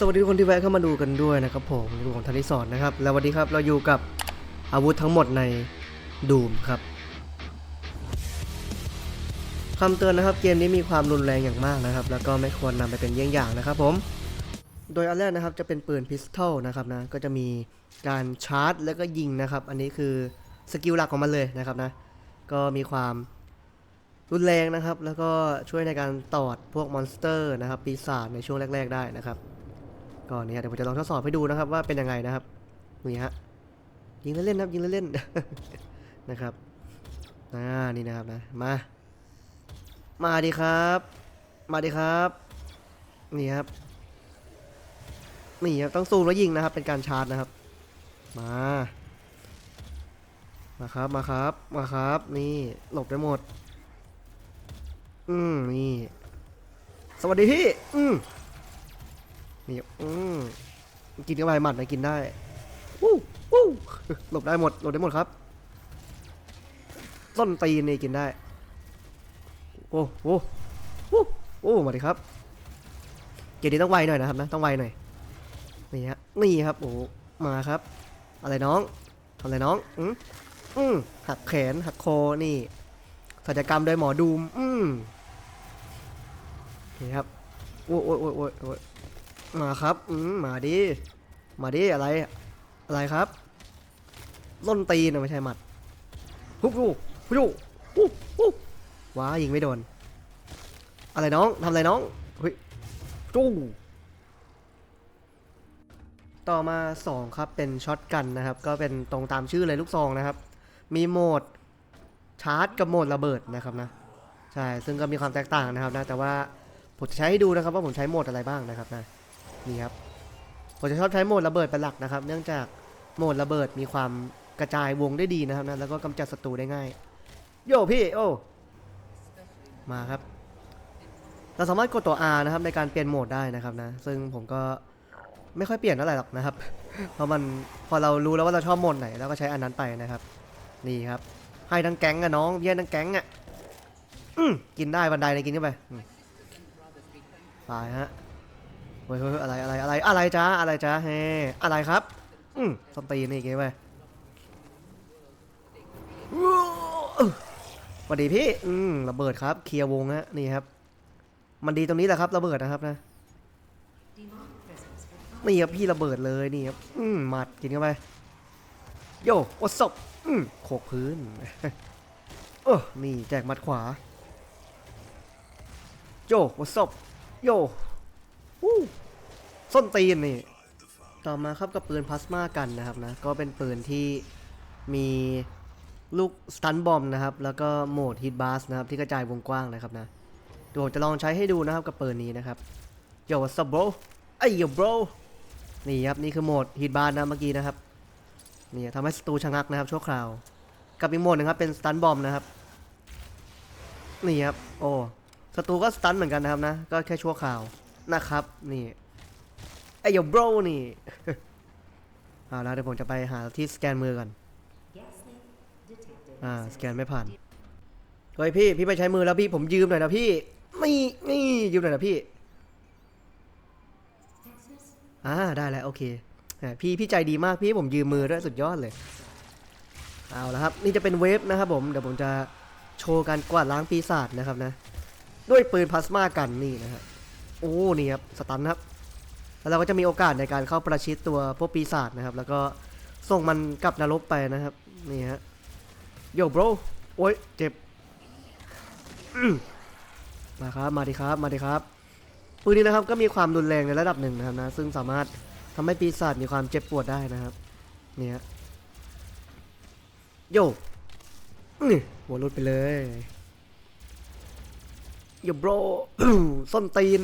สวัสดีคนที่แวะเข้ามาดูกันด้วยนะครับผมดูของทันนิสอนนะครับ แล้ววันนี้ครับเราอยู่กับอาวุธทั้งหมดในดูมครับคำเตือนนะครับ เกมนี้มีความรุนแรงอย่างมากนะครับ แล้วก็ไม่ควรนำไปเป็นเยี่ยงอย่างนะครับผม โดยอันแรกนะครับจะเป็นปืนพิสตอลนะครับนะ ก็จะมีการชาร์จ แล้วก็ยิงนะครับ อันนี้คือสกิลหลักของมันเลยนะครับนะ ก็มีความรุนแรงนะครับ แล้วก็ช่วยในการตอดพวกมอนสเตอร์นะครับ ปีศาจในช่วงแรก ๆ ได้นะครับ ก็เนี่ยเดี๋ยวผมจะลองทดสอบให้ดูนะครับว่าเป็นยังไงนะครับนี่ฮะยิงเล่นๆนะครับยิงเล่นๆนะครับอ่านี่นะครับนะมา มาดีครับ มาดีครับ นี่ครับนี่ครับต้องซูมแล้วยิงนะครับ เป็นการชาร์จนะครับ มา มาครับมาครับมาครับ นี่หลบได้หมด อืมนี่ สวัสดีพี่ อืม นี่อืมกินเข้าไปหมัดนะกินได้วู้วู้หลบได้หมดหลบได้หมดครับ ต้นตีนนี่กินได้ โอ้โหโอ้โอ้มาดิครับ เกมนี้ต้องไวหน่อยนะครับนะต้องไวหน่อยนี่ฮะนี่ครับโอ้มาครับ อะไรน้องทำอะไรน้องอืมอืมหักแขนหักคอนี่ศัลยกรรมโดยหมอดูมอืมนี่ครับโอ้ยโอ้ยโอ้ยโอ้ยโอ้ย มาครับ อืมมาดิ มาดิอะไร อะไรครับล่นตีนะไม่ใช่หมัดฮุบยูฮุบยูฮุบฮุบว้ายิงไม่โดน อะไรน้องทำอะไรน้องเฮ้ยจู้ต่อมา 2 ครับ เป็นช็อตกันนะครับ ก็เป็นตรงตามชื่อเลยลูกซองนะครับ มีโหมดชาร์จกับโหมดระเบิดนะครับนะ ใช่ ซึ่งก็มีความแตกต่างนะครับนะ แต่ว่าผมจะใช้ให้ดูนะครับว่าผมใช้โหมดอะไรบ้างนะครับนะ นี่ครับผมจะชอบใช้โหมดระเบิดเป็นหลักนะครับ เนื่องจากโหมดระเบิดมีความกระจายวงได้ดีนะครับนะแล้วก็กำจัดศัตรูได้ง่าย โยพี่โอ้มาครับ เราสามารถกดตัว R นะครับในการเปลี่ยนโหมดได้นะครับนะ ซึ่งผมก็ไม่ค่อยเปลี่ยนเท่าไหร่หรอกนะครับ เพราะมันพอเรารู้แล้วว่าเราชอบโหมดไหนเราก็ใช้อันนั้นไปนะครับ นี่ครับ ให้ทั้งแก๊งอะน้องเยี่ยทั้งแก๊งอะอกินได้บันไดเลยกินเข้าไปตายฮะ เฮ้ยเฮ้ยอะไรอะไรอะไรอะไรจ้าอะไรจ้าเฮ้อะไรครับ อืมสตีนี่เก๋ไปสวัสดีพี่ อืมระเบิดครับ เคลียร์วงฮะนี่ครับ มันดีตรงนี้แหละครับ ระเบิดนะครับนะนี่ครับพี่ระเบิดเลยนี่ครับ อืมหมัดกินเข้าไปโยโอศบอืมโขกพื้นเออนี่แจกมัดขวา โยโอศบโย วู้ส้นตีนนี่ ต่อมาครับกับปืนพลาสมากันนะครับนะ ก็เป็นปืนที่มีลูกสตันบอมนะครับ แล้วก็โหมดฮิตบาสนะครับ ที่กระจายวงกว้างนะครับนะเดี๋ยวผมจะลองใช้ให้ดูนะครับกับปืนนี้นะครับโย what's up bro ไอ้โย bro นี่ครับ นี่คือโหมดฮิตบาสนะเมื่อกี้นะครับ นี่ทำให้ศัตรูชะงักนะครับชั่วคราว กับอีกโหมดนึงครับเป็นสตันบอมนะครับ นี่ครับ โอ้ศัตรูก็สตันเหมือนกันนะครับนะ ก็แค่ชั่วคราว นะครับ นี่ไอ้ยบรนี่ เอาละเดี๋ยวผมจะไปหาที่สแกนมือก่อนอ่าสแกนไม่ผ่านเฮ้ยพี่พี่ไปใช้มือแล้วพี่ผมยืมหน่อยนะพี่นี่นี่ยืมหน่อยนะพี่อ่าได้แล้วโอเคพี่พี่ใจดีมากพี่ผมยืมมือด้วยสุดยอดเลยเอาละครับนี่จะเป็นเวฟนะครับผมเดี๋ยวผมจะโชว์การกวาดล้างปีศาจนะครับนะ ด้วยปืนพลาสมากันนี่นะครับ โอ้นี่ครับสตันครับแล้วเราก็จะมีโอกาสในการเข้าประชิดตัวพวกปีศาจนะครับ แล้วก็ส่งมันกลับนรกไปนะครับนี่ฮะโยบรโอ้ยเจ็บมาครับมาดีครับมาดีครับปืนนี้นะครับก็มีความรุนแรงในระดับหนึ่งนะครับนะซึ่งสามารถทำให้ปีศาจมีความเจ็บปวดได้นะครับนี่ฮะโยหัวรุดไปเลยอย่าโบรส้นตีน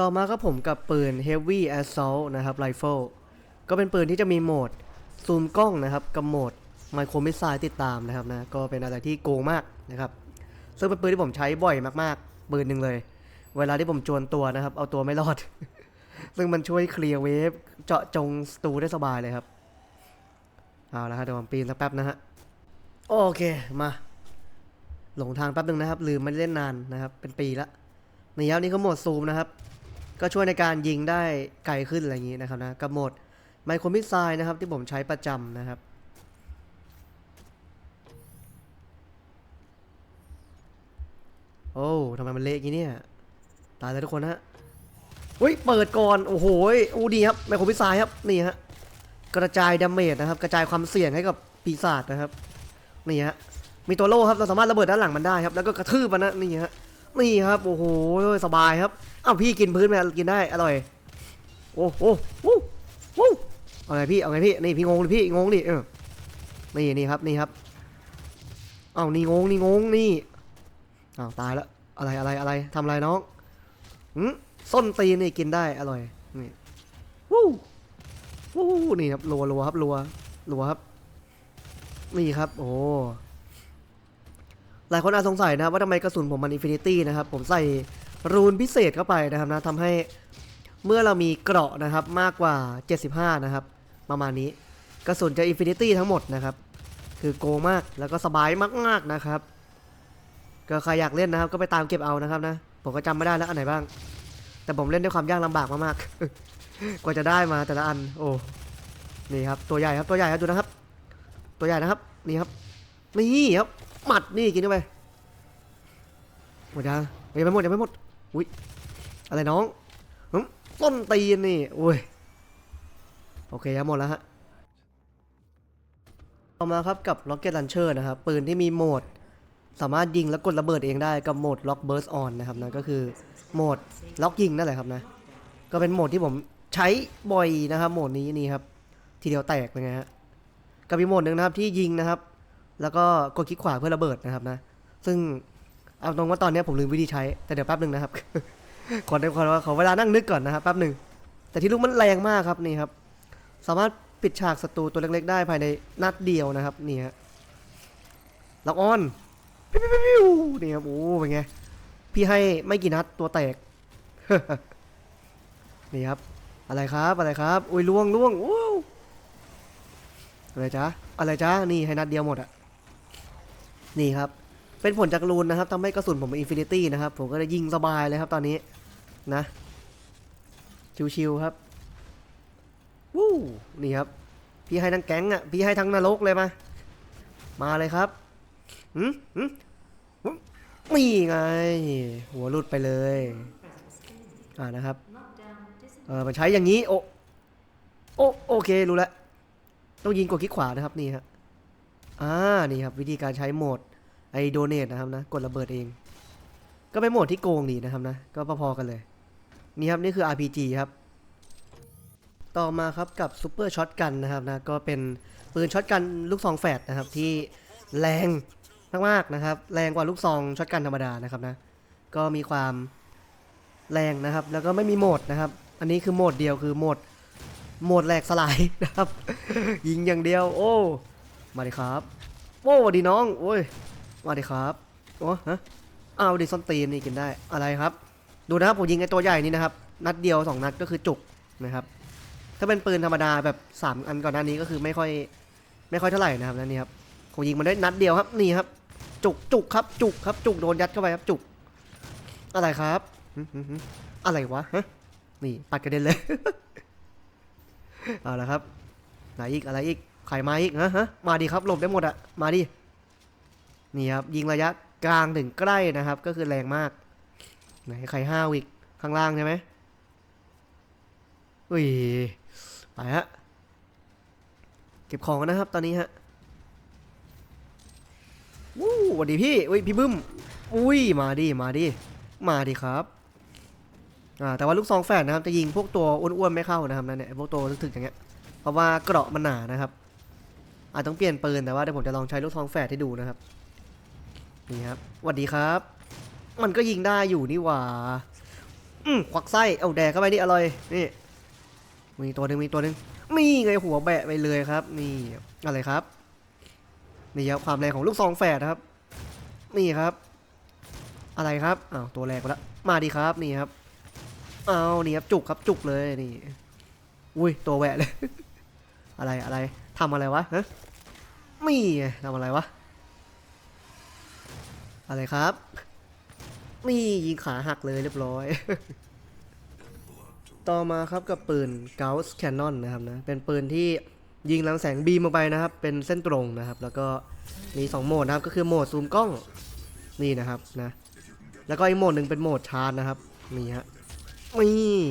ต่อมาครับผมกับปืน Heavy Assault นะครับ Rifle ก็เป็นปืนที่จะมีโหมดซูมกล้องนะครับกับโหมด Micro Missile ติดตามนะครับนะก็เป็นอะไรที่โกงมากนะครับซึ่งเป็นปืนที่ผมใช้บ่อยมากๆปืนหนึ่งเลย เวลาที่ผมจวนตัวนะครับ เอาตัวไม่รอด ซึ่งมันช่วยเคลียร์เวฟเจาะจงสตูได้สบายเลยครับเอาละครับเดี๋ยวผมปีนสักแป๊บนะฮะโอเคมาหลงทางแป๊บหนึ่งนะครับ ลืมไม่ได้เล่นนานนะครับ เป็นปีละในี่ครับนี่ก็โหมดซูมนะครับ ก็ช่วยในการยิงได้ไกลขึ้นอะไรอย่างนี้นะครับนะกับโหมดไมโครมิสไซล์นะครับที่ผมใช้ประจำนะครับ โอ้ทำไมมันเละอย่างนี้เนี่ย ตายแล้วทุกคนฮะอุ้ยเปิดก่อน โอ้โหโอ้ดีครับไมโครมิสไซล์ครับนี่ฮะกระจายดาเมจนะครับ กระจายความเสี่ยงให้กับปีศาจนะครับนี่ฮะมีตัวโล่ครับเราสามารถระเบิดด้านหลังมันได้ครับ แล้วก็กระทืบมันนะนี่ฮะนี่ครับโอ้โหสบายครับ อ้าวพี่กินพื้นไหมกินได้อร่อย โอ้โหโอ้โหเอาไงพี่เอาไงพี่นี่พี่งงเลยพี่งงดิเออนี่นี่ครับนี่ครับอ้าวนี่งงนี่งงนี่อ้าวตายแล้วอะไรอะไรอะไรทำอะไรน้องหืมส้นตีนนี่กินได้อร่อยนี่วู้วู้นี่ครับรัวรัวครับรัวรัวครับ นี่ครับ โอ้หลายคนอาจสงสัยนะว่าทำไมกระสุนผมมันอินฟินิตี้นะครับ ผมใส่ รูนพิเศษเข้าไปนะครับนะทำให้เมื่อเรามีเกราะนะครับมากกว่า 75 นะครับ ประมาณนี้กระสุนจะอินฟินิตี้ทั้งหมดนะครับ คือโกงมากแล้วก็สบายมากๆนะครับ ก็ใครอยากเล่นนะครับ ก็ไปตามเก็บเอานะครับนะ ผมก็จำไม่ได้แล้วอันไหนบ้าง แต่ผมเล่นด้วยความยากลำบากมากๆ กว่าจะได้มาแต่ละอัน โอ้ นี่ครับ ตัวใหญ่ครับตัวใหญ่ครับดูนะครับ ตัวใหญ่นะครับ นี่ครับ นี่ครับ หมัดนี่กินเข้าไปหมดยังยังไม่หมดยังไม่หมด อุ้ยอะไรน้องต้นตีนนี่อุ้ยโอเคครับหมดแล้วฮะต่อมาครับกับ Rocket Launcher นะครับ ปืนที่มีโหมด สามารถยิงแล้วกดระเบิดเองได้กับโหมด Lock Burst On นะครับนะก็คือโหมดล็อกยิงนั่นแหละครับนะ ก็เป็นโหมดที่ผมใช้บ่อยนะครับโหมดนี้นี่ครับ ทีเดียวแตกเป็นไงฮะกับอีกโหมดหนึ่งนะครับที่ยิงนะครับ แล้วก็กดคลิกขวาเพื่อระเบิดนะครับนะ ซึ่ง เอาตรงว่าตอนนี้ผมลืมวิธีใช้ แต่เดี๋ยวแป๊บหนึ่งนะครับ ขอได้ขอขอเวลานั่งนึกก่อนนะครับแป๊บหนึ่ง แต่ที่ลูกมันแรงมากครับนี่ครับ สามารถปิดฉากศัตรูตัวเล็กๆ ได้ภายในนัดเดียวนะครับนี่ฮะล็อกออนปิ้วปิ้วปิ้วนี่ครับโอ้เป็นไง พี่ให้ไม่กี่นัดตัวแตก นี่ครับ อะไรครับอะไรครับ อุ้ยล่วงล่วงว้อะไรจ๊ะอะไรจ๊ะนี่ให้นัดเดียวหมดอะนี่ครับ เป็นผลจากรูนนะครับทำให้กระสุนผมเป็นอินฟินิตี้นะครับ ผมก็เลยยิงสบายเลยครับตอนนี้นะ ชิวๆครับวู้นี่ครับ พี่ให้ทั้งแก๊งอะ พี่ให้ทั้งนรกเลยมา มาเลยครับหืมหืมมี่ไง หัวหลุดไปเลย อ่านะครับ เออมันใช้อย่างนี้ โอโอโอเค รู้แล้ว ต้องยิงกดคลิกขวานะครับนี่ฮะ อ่า นี่ครับ วิธีการใช้โหมด ไอโดเนตนะครับนะกดระเบิดเอง ก็เป็นโหมดที่โกงดีนะครับนะ ก็พอๆกันเลย นี่ครับนี่คือ RPG ครับ ต่อมาครับกับซูเปอร์ช็อตกันนะครับนะ ก็เป็นปืนช็อตกันลูกซองแฝดนะครับที่แรงมากๆนะครับ แรงกว่าลูกซองช็อตกันธรรมดานะครับนะ ก็มีความแรงนะครับ แล้วก็ไม่มีโหมดนะครับ อันนี้คือโหมดเดียวคือโหมดโหมดแหลกสลายนะครับ ยิงอย่างเดียว โอ้ มาดิครับ โอ้สวัสดีน้อง โอ้ย มาดิครับโอ้ฮะอ้าวดิส้นตีนนี่กินได้อะไรครับ ดูนะครับผมยิงไอ้ตัวใหญ่นี่นะครับ นัดเดียวสองนัดก็คือจุกนะครับ ถ้าเป็นปืนธรรมดาแบบสามอันก่อนหน้านี้ก็คือไม่ค่อยไม่ค่อยเท่าไหร่นะครับแล้วนี่ครับผมยิงมันได้นัดเดียวครับนี่ครับ จุกจุกครับ จุกครับจุกโดนยัดเข้าไปครับจุก อะไรครับอะไรวะฮะนี่ปัดกระเด็นเลยเอาละครับไหนอีกอะไรอีกใครมาอีกฮะฮะมาดีครับหลบได้หมดอะมาดิ นี่ครับยิงระยะกลางถึงใกล้นะครับ ก็คือแรงมากไหนใครห้าวอีกข้างล่างใช่ไหมอุ้ยไปฮะเก็บของนนะครับตอนนี้ฮะวู้สวัสดีพี่อุ้ยพี่บึ้มอุ้ยมาดิมาดิมาดิครับอ่าแต่ว่าลูกซองแฝดนะครับจะยิงพวกตัวอ้วนๆไม่เข้านะครับนั่นเนี่ยพวกตัวถึกๆอย่างเงี้ยเพราะว่าเกราะมันหนานะครับอาจต้องเปลี่ยนปืนแต่ว่าเดี๋ยวผมจะลองใช้ลูกซองแฝดให้ดูนะครับ นี่ครับสวัสดีครับ มันก็ยิงได้อยู่นี่หว่า อืมควักไส้ เอาแดกเข้าไปนี่อร่อย นี่ มีตัวหนึ่งมีตัวหนึ่งนี่ไงหัวแบะไปเลยครับ นี่อะไรครับ นี่ครับความแรงของลูกซองแฝดครับ นี่ครับ อะไรครับ อ้าวตัวแรกไปแล้วมาดีครับ นี่ครับ เอานี่ครับจุกครับจุกเลยนี่ อุ้ยตัวแหวะเลย อะไรอะไรทำอะไรวะฮะนี่ไงทำอะไรวะ อะไรครับ นี่ยิงขาหักเลยเรียบร้อย ต่อมาครับกับปืน Gauss Cannon นะครับนะ เป็นปืนที่ยิงลำแสงบีมออกไปนะครับ เป็นเส้นตรงนะครับ แล้วก็มี 2 โหมดนะครับ ก็คือโหมดซูมกล้อง นี่นะครับนะ แล้วก็อีกโหมดหนึ่งเป็นโหมดชาร์จนะครับ นี่ฮะนี่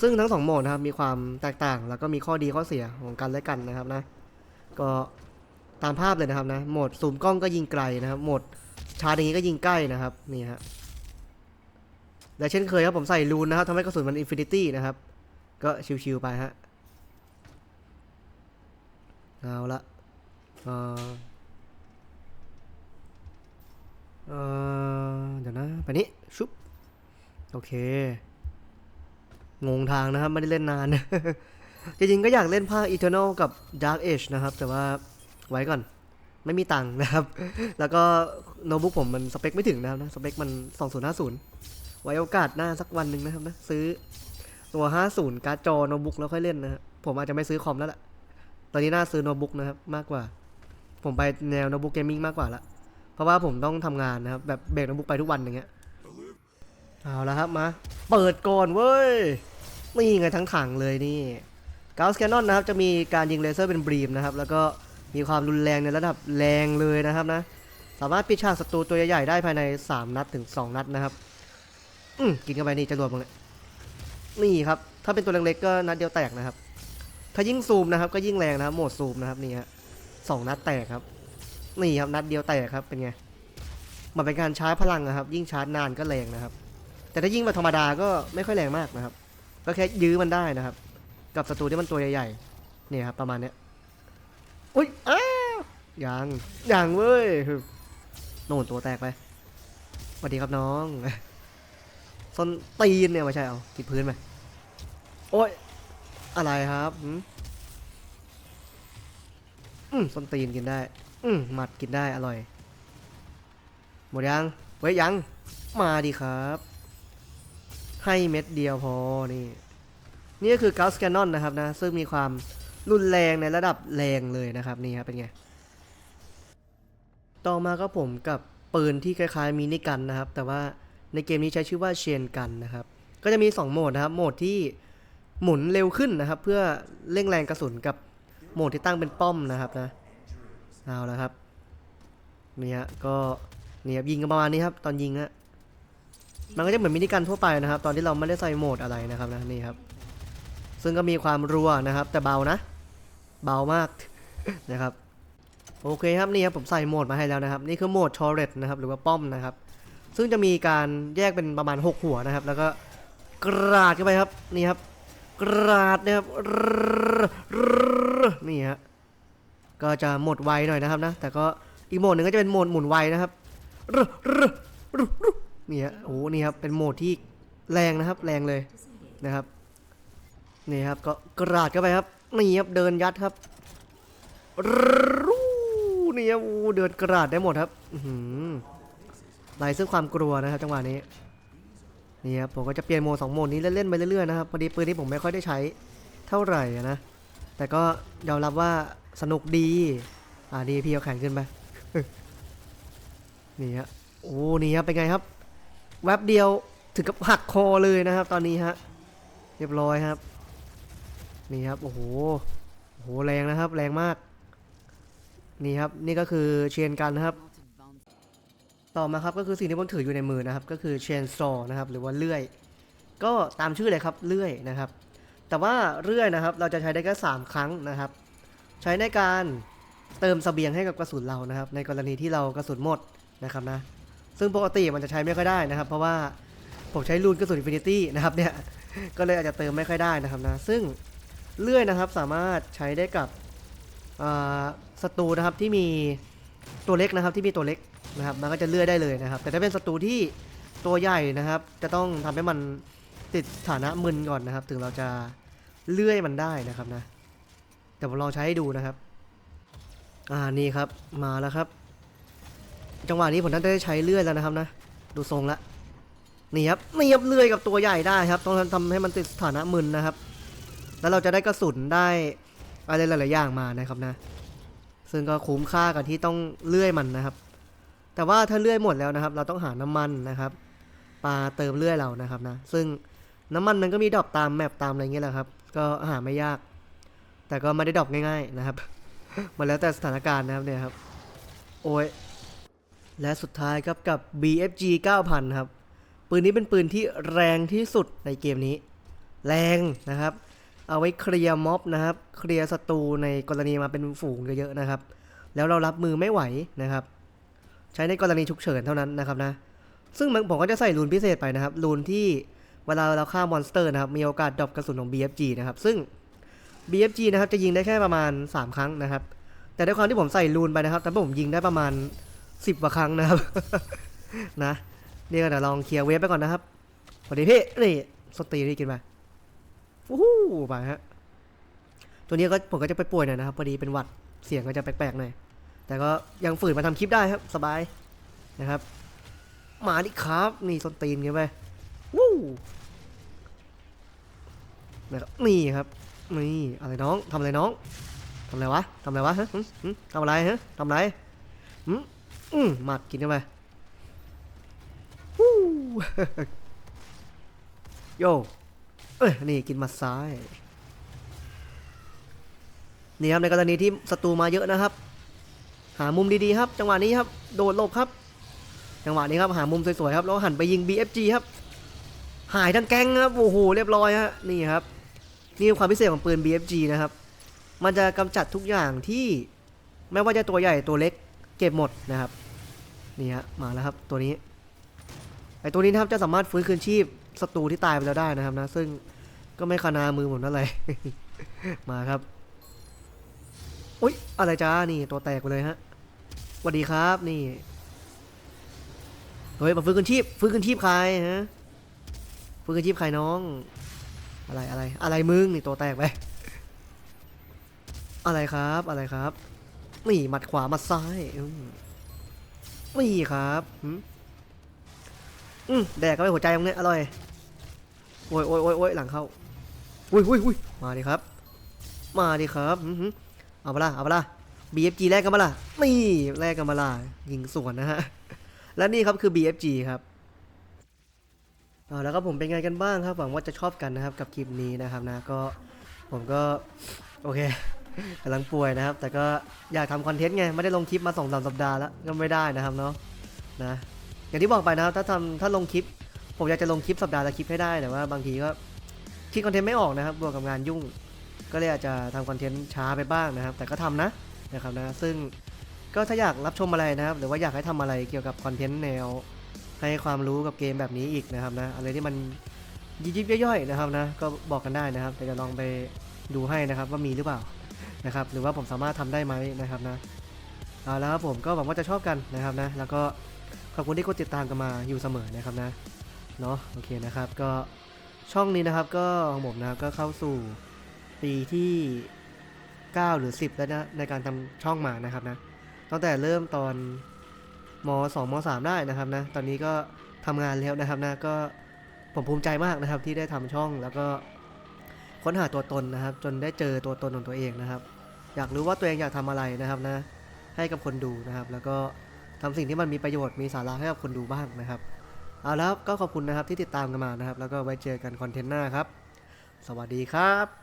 ซึ่งทั้งสองโหมดนะครับมีความแตกต่างแล้วก็มีข้อดีข้อเสียของกันและกันนะครับนะ ก็ ตามภาพเลยนะครับนะโหมดซูมกล้องก็ยิงไกลนะครับโหมดชาร์จอย่างนี้ก็ยิงใกล้นะครับนี่ฮะและเช่นเคยครับผมใส่รูนนะครับทำให้กระสุนมันอินฟินิตี้นะครับ ก็ชิวๆไปฮะเอาละเออเออเดี๋ยวนะ ไปนี้ชุบโอเค งงทางนะครับ ไม่ได้เล่นนาน จริงๆก็อยากเล่นภาค Eternal กับ Dark Age นะครับ แต่ว่า ไว้ก่อน ไม่มีตังค์นะครับ แล้วก็โน้ตบุ๊กผมมันสเปคไม่ถึงนะครับนะสเปคมัน 2050 ไว้โอกาสหน้าสักวันหนึ่งนะครับนะซื้อตัว 50 การ์ดจอโน้ตบุ๊กแล้วค่อยเล่นนะครับผมอาจจะไม่ซื้อคอมแล้วล่ะ ตอนนี้น่าซื้อโน้ตบุ๊กนะครับมากกว่า ผมไปแนวโน้ตบุ๊กเกมมิ่งมากกว่าละเพราะว่าผมต้องทำงานนะครับแบบเบรกโน้ตบุ๊กไปทุกวันอย่างเงี้ยเอาละครับมาเปิดก่อนเว้ยนี่ไงทั้งถังเลยนี่กาสแคนนอนนะครับจะมีการยิงเลเซอร์เป็นบรีมนะครับแล้วก็ มีความรุนแรงในระดับแรงเลยนะครับนะ สามารถปิดฉากศัตรูตัวใหญ่ๆได้ภายใน 3 นัดถึง 2 นัดนะครับ อืมกินเข้าไปนี่จะรวมตรงนี้นี่ครับ ถ้าเป็นตัวเล็กๆก็นัดเดียวแตกนะครับ ถ้ายิ่งซูมนะครับ ก็ยิ่งแรงนะครับโหมดซูมนะครับนี่ฮะสองนัดแตกครับ นี่ครับนัดเดียวแตกครับเป็นไง มันเป็นการชาร์จพลังนะครับ ยิ่งชาร์จนานก็แรงนะครับ แต่ถ้ายิ่งแบบธรรมดาก็ไม่ค่อยแรงมากนะครับ ก็แค่ยื้อมันได้นะครับ กับศัตรูที่มันตัวใหญ่ๆ เนี่ยครับประมาณเนี้ย อุ้ยอ้าวยังยังเว้ยโน่นตัวแตกไปสวัสดีครับน้องส้นตีนเนี่ยไม่ใช่เอาติดพื้นไปโอ้ยอะไรครับหืมอืมส้นตีนกินได้ อืมหมัดกินได้อร่อย หมดยังเว้ยยัง มาดีครับ ให้เม็ดเดียวพอนี่ นี่ก็คือกัสแกนนอนนะครับนะ ซึ่งมีความ รุนแรงในระดับแรงเลยนะครับนี่ครับเป็นไง ต่อมาก็ผมกับปืนที่คล้ายๆมินิกันนะครับ แต่ว่าในเกมนี้ใช้ชื่อว่าเชนกันนะครับ ก็จะมี 2 โหมดนะครับ โหมดที่หมุนเร็วขึ้นนะครับ เพื่อเร่งแรงกระสุนกับโหมดที่ตั้งเป็นป้อมนะครับนะเอาละครับเนี่ยก็เนี่ยครับยิงกันประมาณนี้ครับตอนยิงอะมันก็จะเหมือนมินิกันทั่วไปนะครับ ตอนที่เราไม่ได้ใส่โหมดอะไรนะครับนะนี่ครับ ซึ่งก็มีความรัวนะครับ แต่เบานะ เบามากนะครับโอเคครับนี่ครับผมใส่โหมดมาให้แล้วนะครับ นี่คือโหมดทอร์เรตนะครับหรือว่าป้อมนะครับ ซึ่งจะมีการแยกเป็นประมาณ 6 หัวนะครับ แล้วก็กราดเข้าไปครับนี่ครับ กราดนะครับนี่ฮะก็จะหมดไวหน่อยนะครับนะ แต่ก็อีกโหมดหนึ่งก็จะเป็นโหมดหมุนไวนะครับนี่ฮะโอ้โหนี่ครับเป็นโหมดที่แรงนะครับ แรงเลยนะครับนี่ครับก็กราดเข้าไปครับ นี่ครับเดินยัดครับรูนี่ครับอู้เดินกราดได้หมดครับอื้อหือไหลซึ่งความกลัวนะครับจังหวะนี้นี่ครับผมก็จะเปลี่ยนโหมดสองโหมดนี้เล่นๆไปเรื่อยๆนะครับพอดีปืนที่ผมไม่ค่อยได้ใช้เท่าไหร่นะแต่ก็ยอมรับว่าสนุกดี อ่าดีพี่เอาแขนขึ้นไปนี่ฮะโอ้นี่ครับเป็นไงครับ แวบเดียวถึงกับหักคอเลยนะครับ ตอนนี้ฮะเรียบร้อยครับ นี่ครับ โอ้โห โอ้โห แรงนะครับ แรงมาก นี่ครับ นี่ก็คือเชนกันนะครับ ต่อมาครับก็คือสิ่งที่ผมถืออยู่ในมือนะครับ ก็คือเชนซอนะครับ หรือว่าเลื่อย ก็ตามชื่อเลยครับ เลื่อยนะครับ แต่ว่าเลื่อยนะครับ เราจะใช้ได้แค่สามครั้งนะครับ ใช้ในการเติมเสบียงให้กับกระสุนเรานะครับ ในกรณีที่เรากระสุนหมดนะครับนะ ซึ่งปกติมันจะใช้ไม่ค่อยได้นะครับ เพราะว่าผมใช้รูนกระสุนอินฟินิตี้นะครับเนี่ย ก็เลยอาจจะเติมไม่ค่อยได้นะครับนะ ซึ่ง เลื่อยนะครับสามารถใช้ได้กับศัตรูนะครับที่มีตัวเล็กนะครับที่มีตัวเล็กนะครับมันก็จะเลื่อยได้เลยนะครับ แต่ถ้าเป็นศัตรูที่ตัวใหญ่นะครับ จะต้องทำให้มันติดฐานะมึนก่อนนะครับ ถึงเราจะเลื่อยมันได้นะครับนะแต่ผมลองใช้ให้ดูนะครับอ่านี่ครับมาแล้วครับ จังหวะนี้ผมน่าจะได้ใช้เลื่อยแล้วนะครับนะดูทรงละนี่ครับนี่ครับเลื่อยกับตัวใหญ่ได้ครับ ต้องทำให้มันติดสถานะมึนนะครับ แล้วเราจะได้กระสุนได้อะไรหลายๆอย่างมานะครับนะ ซึ่งก็คุ้มค่ากับที่ต้องเลื่อยมันนะครับ แต่ว่าถ้าเลื่อยหมดแล้วนะครับ เราต้องหาน้ำมันนะครับปลาเติมเลื่อยเรานะครับนะ ซึ่งน้ำมันมันก็มีดรอปตามแมปตามอะไรเงี้ยแหละครับ ก็หาไม่ยาก แต่ก็ไม่ได้ดรอปง่ายๆนะครับ มันแล้วแต่สถานการณ์นะครับเนี่ยครับ โอ้ย และสุดท้ายครับกับ BFG 9000 ครับ ปืนนี้เป็นปืนที่แรงที่สุดในเกมนี้ แรงนะครับ เอาไว้เคลียร์ม็อบนะครับ เคลียร์ศัตรูในกรณีมาเป็นฝูงเยอะๆนะครับ แล้วเรารับมือไม่ไหวนะครับ ใช้ในกรณีฉุกเฉินเท่านั้นนะครับนะ ซึ่งมันผมก็จะใส่รูนพิเศษไปนะครับ รูนที่เวลาเราฆ่ามอนสเตอร์นะครับ มีโอกาสดรอปกระสุนของ BFG นะครับ ซึ่ง BFG นะครับจะยิงได้แค่ประมาณ 3 ครั้งนะครับ แต่ด้วยความที่ผมใส่รูนไปนะครับ แต่ผมยิงได้ประมาณ 10กว่าครั้งนะครับ นะนี่ก็เดี๋ยวลองเคลียร์เวฟไปก่อนนะครับสวัสดีพี่นี่สตีนี่กินไป ฟู้ฮู้ไปฮะ ตัวนี้ก็ผมก็จะไปป่วยหน่อยนะครับพอดีเป็นหวัดเสียงก็จะแปลกๆหน่อย แต่ก็ยังฝืนมาทำคลิปได้ครับ สบายนะครับ มาดิครับ นี่ส้นตีนกันไปวู้นะครับนี่ครับนี่อะไรน้องทำอะไรน้องทำอะไรวะทำอะไรวะฮะทำอะไรฮะทำอะไรหึอืมหมัดกินกันไปวู้โย เอ้ยนี่กินมัดซ้าย นี่ครับในกรณีที่ศัตรูมาเยอะนะครับ หามุมดีๆครับ จังหวะนี้ครับ โดดหลบครับ จังหวะนี้ครับหามุมสวยๆครับแล้วหันไปยิง BFG ครับ หายทั้งแก๊งครับโอ้โหเรียบร้อยฮะนี่ครับนี่คือความพิเศษของปืน BFG นะครับ มันจะกำจัดทุกอย่างที่ไม่ว่าจะตัวใหญ่ตัวเล็กเก็บหมดนะครับนี่ฮะมาแล้วครับตัวนี้ไอตัวนี้นะครับจะสามารถฟื้นคืนชีพศัตรูที่ตายไปแล้วได้นะครับนะซึ่ง ก็ไม่คนามือผมนั่นเลยมาครับ อุ๊ย อะไรจ้า นี่ตัวแตกไปเลยฮะสวัสดีครับนี่ เฮ้ย มาฟื้นคืนชีพ ฟื้นคืนชีพใครฮะ ฟื้นคืนชีพใครน้อง อะไรอะไร อะไรมึงนี่ตัวแตกไป อะไรครับอะไรครับ นี่หมัดขวาหมัดซ้ายนี่ครับอืมอืมแดกก็ไปหัวใจตรงเนี้ยอร่อย โอ้ยโอ้ยโอ้ยโอ้ยหลังเข้า อุ้ยอุ้ยอุ้ยมาดิครับ มาดิครับเอาเปล่าเอาเปล่า BFG แรกกันมาละนี่แรกกันมาละยิงสวนนะฮะ และนี่ครับคือ BFG ครับอ่าแล้วก็ผมเป็นไงกันบ้างครับ หวังว่าจะชอบกันนะครับกับคลิปนี้นะครับนะก็ผมก็โอเคกำลังป่วยนะครับ แต่ก็อยากทำคอนเทนต์ไง ไม่ได้ลงคลิปมาสองสามสัปดาห์แล้วก็ไม่ได้นะครับเนาะนะอย่างที่บอกไปนะครับถ้าทำถ้าลงคลิป ผมอยากจะลงคลิปสัปดาห์ละคลิปให้ได้แต่ว่าบางทีก็ คิดคอนเทนต์ไม่ออกนะครับบวกกับงานยุ่ง ก็เลยอาจจะทำคอนเทนต์ช้าไปบ้างนะครับ แต่ก็ทำนะนะครับนะซึ่งก็ถ้าอยากรับชมอะไรนะครับ หรือว่าอยากให้ทำอะไรเกี่ยวกับคอนเทนต์แนว ให้ความรู้กับเกมแบบนี้อีกนะครับนะอะไรที่มันยิบย่อยๆนะครับนะก็บอกกันได้นะครับแต่จะลองไปดูให้นะครับว่ามีหรือเปล่านะครับหรือว่าผมสามารถทำได้ไหมนะครับนะเอาแล้วครับผมก็หวังว่าจะชอบกันนะครับนะแล้วก็ขอบคุณที่กดติดตามกันมาอยู่เสมอนะครับนะเนาะโอเคนะครับก็ ช่องนี้นะครับก็ของผมนะครับก็เข้าสู่ปีที่ 9 หรือ 10 แล้วนะในการทำช่องมานะครับนะตั้งแต่เริ่มตอนม2ม3ได้นะครับนะตอนนี้ก็ทำงานแล้วนะครับนะก็ผมภูมิใจมากนะครับที่ได้ทำช่องแล้วก็ค้นหาตัวตนนะครับ จนได้เจอตัวตนของตัวเองนะครับ อยากรู้ว่าตัวเองอยากทำอะไรนะครับนะให้กับคนดูนะครับ แล้วก็ทำสิ่งที่มันมีประโยชน์มีสาระให้กับคนดูบ้างนะครับ เอาแล้วก็ขอบคุณนะครับที่ติดตามกันมานะครับ แล้วก็ไว้เจอกันคอนเทนต์หน้าครับ สวัสดีครับ